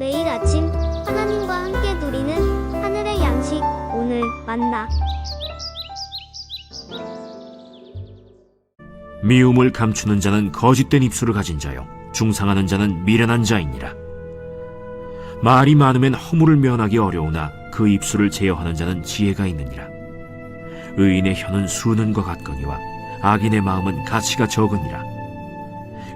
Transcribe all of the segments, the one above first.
매일 아침 하나님과 함께 누리는 하늘의 양식 오늘 만나. 미움을 감추는 자는 거짓된 입술을 가진 자요. 중상하는 자는 미련한 자이니라. 말이 많으면 허물을 면하기 어려우나 그 입술을 제어하는 자는 지혜가 있느니라. 의인의 혀는 수는 것 같거니와 악인의 마음은 가치가 적으니라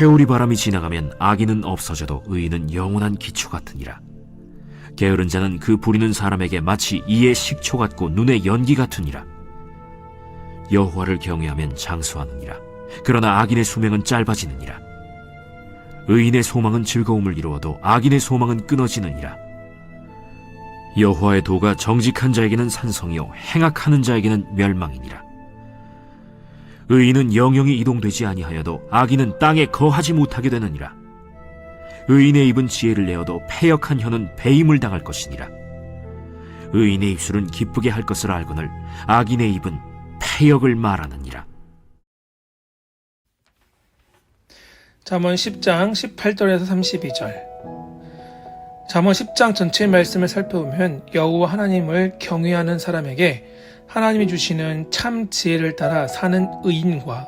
회오리 바람이 지나가면 악인은 없어져도 의인은 영원한 기초 같으니라. 게으른 자는 그 부리는 사람에게 마치 이의 식초 같고 눈의 연기 같으니라. 여호와를 경외하면 장수하느니라. 그러나 악인의 수명은 짧아지느니라. 의인의 소망은 즐거움을 이루어도 악인의 소망은 끊어지느니라. 여호와의 도가 정직한 자에게는 산성이요 행악하는 자에게는 멸망이니라. 의인은 영영이 이동되지 아니하여도 악인은 땅에 거하지 못하게 되느니라. 의인의 입은 지혜를 내어도 패역한 혀는 배임을 당할 것이니라. 의인의 입술은 기쁘게 할 것을 알거늘 악인의 입은 패역을 말하느니라. 잠언 10장 18절에서 32절. 잠언 10장 전체 말씀을 살펴보면 여호와 하나님을 경외하는 사람에게 하나님이 주시는 참 지혜를 따라 사는 의인과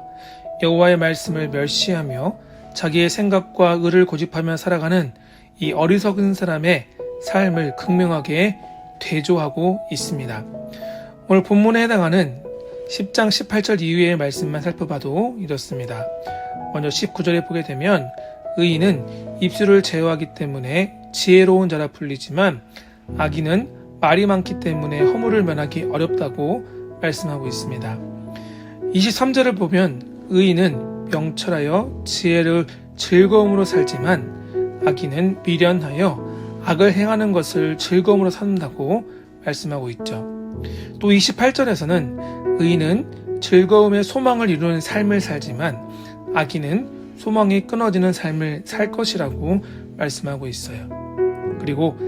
여호와의 말씀을 멸시하며 자기의 생각과 의를 고집하며 살아가는 이 어리석은 사람의 삶을 극명하게 대조하고 있습니다. 오늘 본문에 해당하는 10장 18절 이후의 말씀만 살펴봐도 이렇습니다. 먼저 19절에 보게 되면 의인은 입술을 제어하기 때문에 지혜로운 자라 불리지만 악인은 말이 많기 때문에 허물을 면하기 어렵다고 말씀하고 있습니다. 23절을 보면 의인은 명철하여 지혜를 즐거움으로 살지만 악인은 미련하여 악을 행하는 것을 즐거움으로 산다고 말씀하고 있죠. 또 28절에서는 의인은 즐거움의 소망을 이루는 삶을 살지만 악인은 소망이 끊어지는 삶을 살 것이라고 말씀하고 있어요. 그리고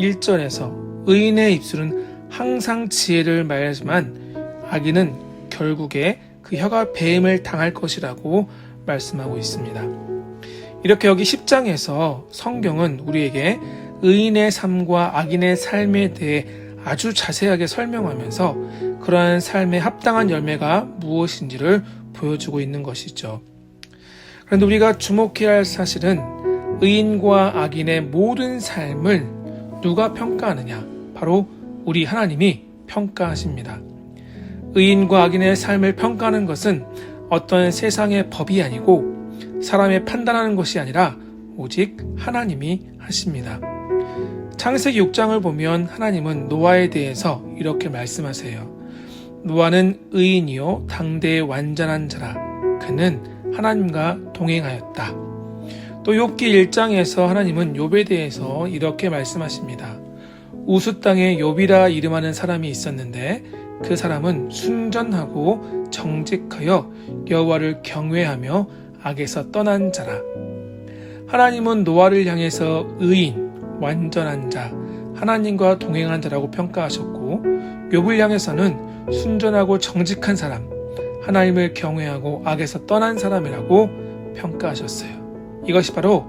31절에서 의인의 입술은 항상 지혜를 말하지만 악인은 결국에 그 혀가 배임을 당할 것이라고 말씀하고 있습니다. 이렇게 여기 10장에서 성경은 우리에게 의인의 삶과 악인의 삶에 대해 아주 자세하게 설명하면서 그러한 삶에 합당한 열매가 무엇인지를 보여주고 있는 것이죠. 그런데 우리가 주목해야 할 사실은 의인과 악인의 모든 삶을 누가 평가하느냐? 바로 우리 하나님이 평가하십니다. 의인과 악인의 삶을 평가하는 것은 어떤 세상의 법이 아니고 사람의 판단하는 것이 아니라 오직 하나님이 하십니다. 창세기 6장을 보면 하나님은 노아에 대해서 이렇게 말씀하세요. 노아는 의인이요 당대의 완전한 자라 그는 하나님과 동행하였다. 또 욥기 1장에서 하나님은 욥에 대해서 이렇게 말씀하십니다. 우수 땅에 욥이라 이름하는 사람이 있었는데 그 사람은 순전하고 정직하여 여호와를 경외하며 악에서 떠난 자라. 하나님은 노아를 향해서 의인, 완전한 자, 하나님과 동행한 자라고 평가하셨고 욥을 향해서는 순전하고 정직한 사람, 하나님을 경외하고 악에서 떠난 사람이라고 평가하셨어요. 이것이 바로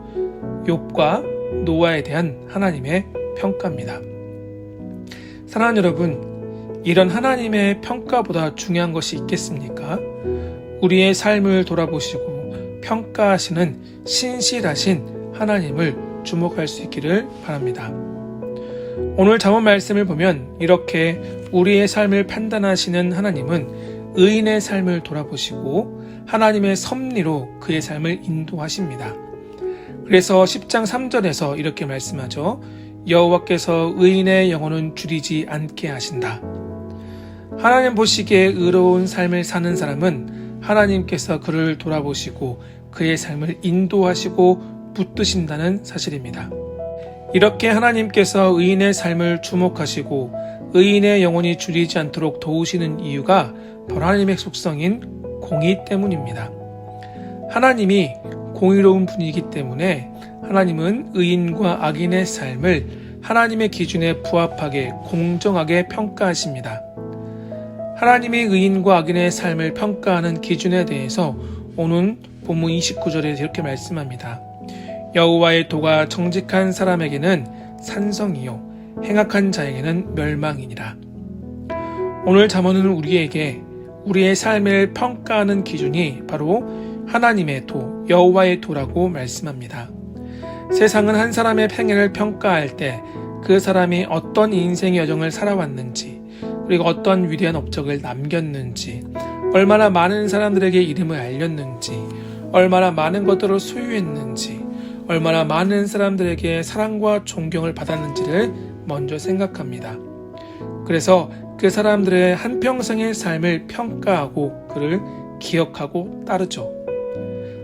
욥과 노아에 대한 하나님의 평가입니다. 사랑하는 여러분, 이런 하나님의 평가보다 중요한 것이 있겠습니까? 우리의 삶을 돌아보시고 평가하시는 신실하신 하나님을 주목할 수 있기를 바랍니다. 오늘 잠언 말씀을 보면 이렇게 우리의 삶을 판단하시는 하나님은 의인의 삶을 돌아보시고 하나님의 섭리로 그의 삶을 인도하십니다. 그래서 10장 3절에서 이렇게 말씀하죠. 여호와께서 의인의 영혼은 줄이지 않게 하신다. 하나님 보시기에 의로운 삶을 사는 사람은 하나님께서 그를 돌아보시고 그의 삶을 인도하시고 붙드신다는 사실입니다. 이렇게 하나님께서 의인의 삶을 주목하시고 의인의 영혼이 줄이지 않도록 도우시는 이유가 바로 하나님의 속성인 공의 때문입니다. 하나님이 공의로운 분이기 때문에 하나님은 의인과 악인의 삶을 하나님의 기준에 부합하게 공정하게 평가하십니다. 하나님이 의인과 악인의 삶을 평가하는 기준에 대해서 오는 본문 29절에 이렇게 말씀합니다. 여호와의 도가 정직한 사람에게는 산성이요 행악한 자에게는 멸망이니라. 오늘 잠언은 우리에게 우리의 삶을 평가하는 기준이 바로 하나님의 도, 여호와의 도라고 말씀합니다. 세상은 한 사람의 행위를 평가할 때 그 사람이 어떤 인생의 여정을 살아왔는지, 그리고 어떤 위대한 업적을 남겼는지, 얼마나 많은 사람들에게 이름을 알렸는지, 얼마나 많은 것들을 소유했는지, 얼마나 많은 사람들에게 사랑과 존경을 받았는지를 먼저 생각합니다. 그래서 그 사람들의 한평생의 삶을 평가하고 그를 기억하고 따르죠.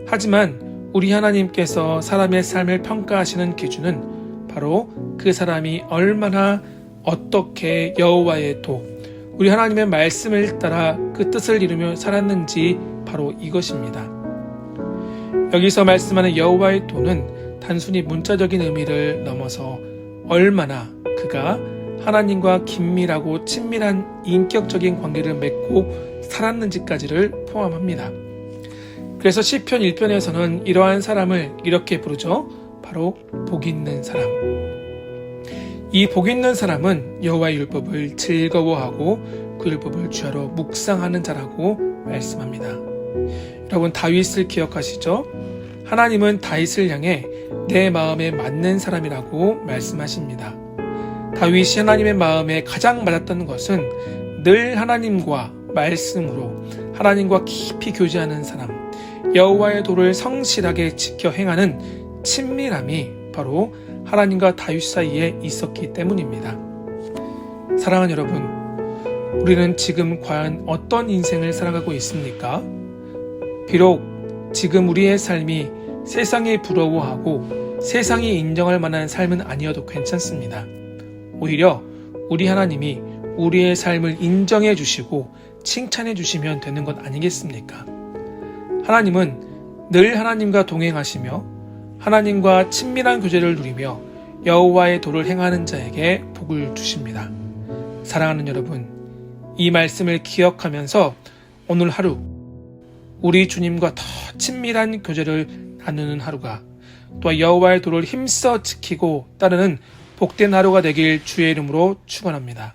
하지만 우리 하나님께서 사람의 삶을 평가하시는 기준은 바로 그 사람이 얼마나 어떻게 여호와의 도, 우리 하나님의 말씀을 따라 그 뜻을 이루며 살았는지 바로 이것입니다. 여기서 말씀하는 여호와의 도는 단순히 문자적인 의미를 넘어서 얼마나 그가 하나님과 긴밀하고 친밀한 인격적인 관계를 맺고 살았는지까지를 포함합니다. 그래서 시편 1편에서는 이러한 사람을 이렇게 부르죠. 바로 복 있는 사람. 이 복 있는 사람은 여호와의 율법을 즐거워하고 그 율법을 주야로 묵상하는 자라고 말씀합니다. 여러분 다윗을 기억하시죠? 하나님은 다윗을 향해 내 마음에 맞는 사람이라고 말씀하십니다. 다윗이 하나님의 마음에 가장 맞았던 것은 늘 하나님과 말씀으로 하나님과 깊이 교제하는 사람, 여호와의 도를 성실하게 지켜 행하는 친밀함이 바로 하나님과 다윗 사이에 있었기 때문입니다. 사랑하는 여러분, 우리는 지금 과연 어떤 인생을 살아가고 있습니까? 비록 지금 우리의 삶이 세상이 부러워하고 세상이 인정할 만한 삶은 아니어도 괜찮습니다. 오히려 우리 하나님이 우리의 삶을 인정해 주시고 칭찬해 주시면 되는 것 아니겠습니까? 하나님은 늘 하나님과 동행하시며 하나님과 친밀한 교제를 누리며 여호와의 도를 행하는 자에게 복을 주십니다. 사랑하는 여러분, 이 말씀을 기억하면서 오늘 하루 우리 주님과 더 친밀한 교제를 나누는 하루가 또 여호와의 도를 힘써 지키고 따르는 복된 하루가 되길 주의 이름으로 축원합니다.